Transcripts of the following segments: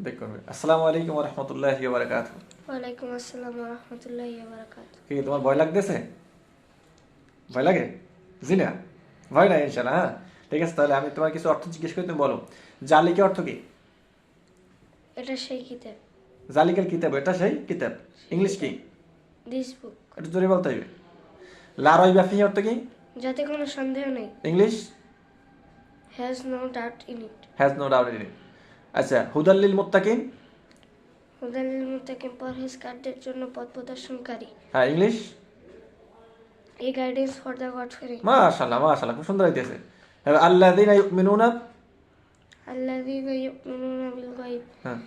আসসালামু আলাইকুম রহমতুল্লাহি আসসালাম রহমতুল্লাহ বারাকাত কি তোমার ভয় লাগতেছে? ভয় লাগে? জি না ভয় নাই হ্যাঁ? ঠিক আছে তাহলে আমি তোমার কিছু অর্থ জিজ্ঞেস করি তুমি বলো জালিকা অর্থ কি? এটা সেই কিতাব। জালিকার কিতাব এটা সেই কিতাব? ইংলিশ কি? দিস বুক জোরে বলতে হবে। অর্থ কি? যাতে কোনো সন্দেহ নেই। English has no doubt in it has no doubt in আচ্ছা হুদাল্লিল মুত্তাকিন? হুদাল্লিল মুত্তাকিন কার্ডের জন্য পথ প্রদর্শনকারী। হ্যাঁ ইংলিশ? এই গাইডেন্স ফর দ্য গডফেরি মাশাআল্লাহ মাশাআল্লাহ খুব সুন্দর হইতেছে। আল্লাযিনা ইউমিনুনা? আল্লাযিনা ইউমিনুনা বিল গায়ব। হ্যাঁ।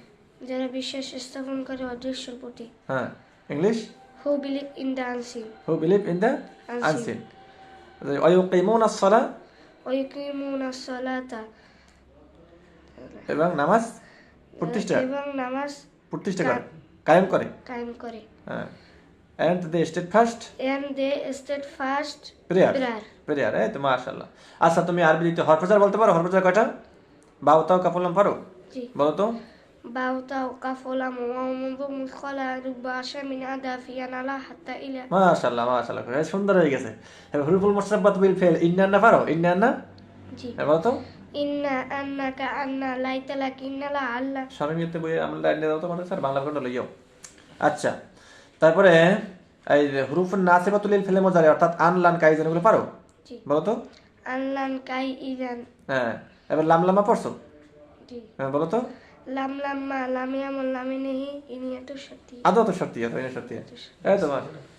যারা বিশ্বাস স্থাপন করে অদৃশ্যর প্রতি। হ্যাঁ English? Who believe in the unseen who believe in the unseen ওয়া ইউকিমুনা আস-সালাহ ওয়া ইউকিমুনা আস-সালাতা এবং নামাজ প্রতিষ্ঠা। এবং নামাজ প্রতিষ্ঠা করে। কায়েম করে। কায়েম করে। হ্যাঁ। And they state first and they stayed fast prayer prayer এই তো মাশাআল্লাহ। আচ্ছা তুমি আরবিতে হরফজার বলতে পারো? হরফজার কয়টা? বাও তাও কাপলাম পারো? জি। বলো তো। বাউতা কাফলা মুহাম্মদ মুখলা রুবাশা মিন আদাফিয়ান আলা হাত্তা ইলা মাশাআল্লাহ মাশাআল্লাহ খুব সুন্দর হয়ে গেছে। হুরুফুল মুসাব্বাত বিল ফেল ইন্নান্না পারো? ইন্নান্না জি। বলো তো। ইন্না আন্নাকা আন্না লাইতালা কিন্নালা আল্লাহ। স্মরণীয়তে বই আমরা লাইন দাও তোমাদের স্যার বাংলা লইও আচ্ছা তারপরে এই যে হুরুফুন নাসিবাতুল লিল ফিল মুজারি অর্থাৎ আনলান কাইজান এগুলো পারো? জি। বলো তো। আনলান কাই হ্যাঁ এবার লামলামা পড়ছো? হ্যাঁ বলো তো। লাম লাম্মা লামিয়া লামি নেহি ইনিয়াতু সত্যি। আদৌ তো সত্যি এই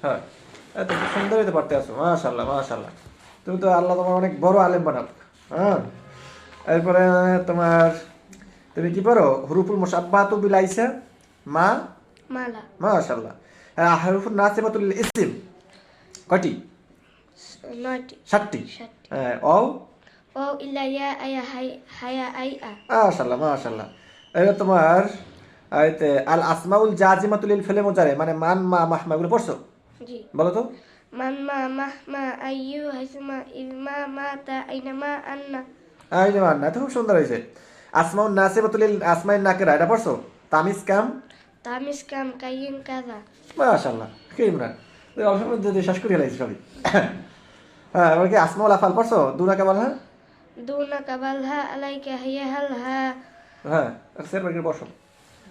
হ্যাঁ সুন্দরই তো পারতে আছো মাশাল্লাহ মাশাল্লাহ তুমি তো আল্লাহ তোমার অনেক বড় আলেম বানাও। হ্যাঁ। এরপরে তোমার তুমি কি পারো হুরুফুল মুসাব্বাতু বিল আইসা মা? মালা। মাশাল্লাহ হ্যাঁ হুরুফুল নাসিবাতুল ইসম। কয়টি? নয়টি। সাতটি। হ্যাঁ ও ও ইলাইয়া আয়া হাই হায়া আই আ। মাশাল্লাহ মাশাল্লাহ এবার তোমার আল আসমাউল জাজিমাতুল লিল ফিল মুজারি মানে মান মা মাহমা এগুলো পড়ছো? জি। বলো তো। মান মা মাহমা আইয়ু হাইসমা ইলমা মাতা আইনামা আন্না। এই মান্না খুব সুন্দর হয়েছে। আসমাউন নাসিবাতুল আসমাইন নাকেরা এটা পড়ছো? তামিজ কাম? তামিস কাম কাইয়িন কাজা। মাশাল্লাহ কি ইমরান। তুই অল্প সময় শেষ করে গেলাইছিস সবই হ্যাঁ এবার কি আসমাউল আফাল পড়ছো? দুনা কেবল হ্যাঁ দুনা কাবালহা আলাইকা হাইয়া হাল হা। হ্যাঁ শেয়ার মার্কেট বসো।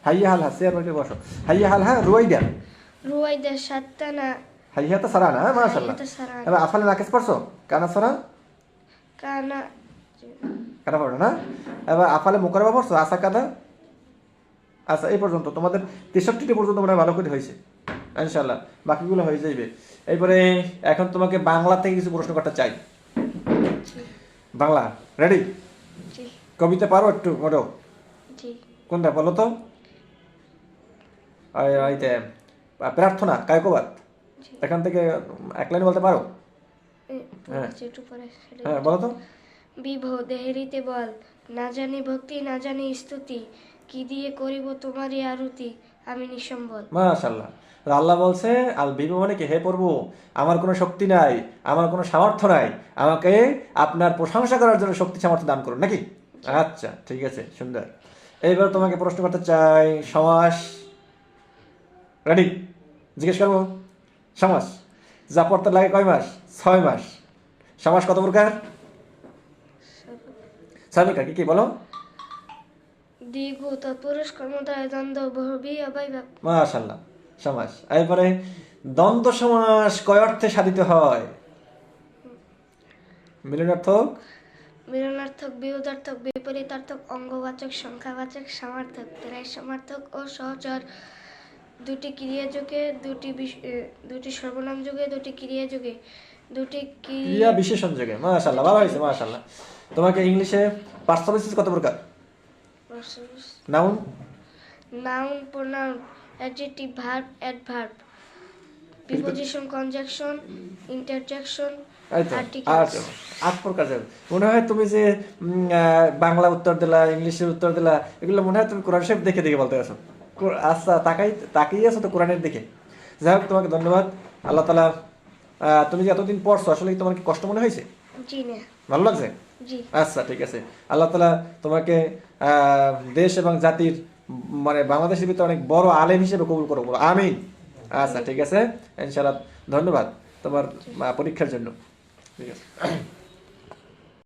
হাইয়া হাল হ্যাঁ শেয়ার মার্কেট বসো। হাইয়া হাল হ্যাঁ রুয়াইদা। রুয়াইদা সাত্তানা হাইয়া তো সারা না হ্যাঁ সারান। এবার আফালে নাকেশ পড়ছো? কানা সরা? কানা কানা পড়ো না এবার আফালে মোকারবা পড়ছো? আসা কাদা? আচ্ছা এই পর্যন্ত। তোমাদের তেষট্টিটি পর্যন্ত মনে ভালো করে হয়েছে। ইনশাল্লাহ বাকিগুলো হয়ে যাইবে। এরপরে এখন তোমাকে বাংলা থেকে কিছু প্রশ্ন করতে চাই। বাংলা রেডি কবিতা পারো একটু মোটো কোনটা বলো তো? প্রার্থনা কায়কবাদ। এখান থেকে এক লাইন বলতে পারো? হ্যাঁ। হ্যাঁ বলো তো। বিভো দেহেরিতে বল। না জানি ভক্তি না জানি স্তুতি। কি দিয়ে করিব তোমারই আরতি? আমি নিঃসম্বল মাশাল্লাহ আল্লাহ বলছে আল বিবো মানে কি? হে প্রভু আমার কোনো শক্তি নাই আমার কোনো সামর্থ্য নাই। আমাকে আপনার প্রশংসা করার জন্য শক্তি সামর্থ্য দান করুন নাকি? আচ্ছা ঠিক আছে সুন্দর। এইবার তোমাকে প্রশ্ন করতে চাই সমাস। রেডি জিজ্ঞেস করব? সমাস। যা পড়তে লাগে কয় মাস? ছয় মাস। সমাস কত প্রকার? প্রকার কি বলো? দ্বিগু তৎপুরুষ দ্বন্দ্ব বহুবি অবৈভাব। মাশাল্লাহ সমাস এরপরে দ্বন্দ্ব সমাস কয় অর্থে সাধিত হয়? মিলনার্থক? মিলনার্থক বিরোধার্থক বিপরীতার্থক অঙ্গবাচক সংখ্যাবাচক সমার্থক প্রায় সমার্থক ও সহচর। দুটি ক্রিয়া যুগে দুটি দুটি সর্বনাম যুগে দুটি ক্রিয়া যুগে দুটি ক্রিয়া বিশেষণ যোগে মাশাল্লাহ ভালো হয়েছে মাশাল্লাহ তোমাকে ইংলিশে পার্সোনালিসিস কত প্রকার? Noun noun pronoun adjective verb adverb preposition conjunction interjection আট প্রকার যাবে মনে হয় তুমি যে বাংলা উত্তর দিলা ইংলিশের উত্তর দিলা এগুলো মনে হয় তুমি কোরআন শরীফ দেখে দেখে বলতে আছো। আচ্ছা তাকাই তাকিয়ে আছো তো কোরআনের দিকে। যাই হোক তোমাকে ধন্যবাদ। আল্লাহ তালা তুমি যে এতদিন পড়ছো আসলে তোমার কি কষ্ট মনে হয়েছে? ভালো লাগছে? আচ্ছা ঠিক আছে। আল্লাহ তালা তোমাকে দেশ এবং জাতির মানে বাংলাদেশের ভিতরে অনেক বড় আলেম হিসেবে কবুল করো বলো। আমিন। আচ্ছা ঠিক আছে। ইনশাআল্লাহ ধন্যবাদ তোমার পরীক্ষার জন্য। ঠিক আছে।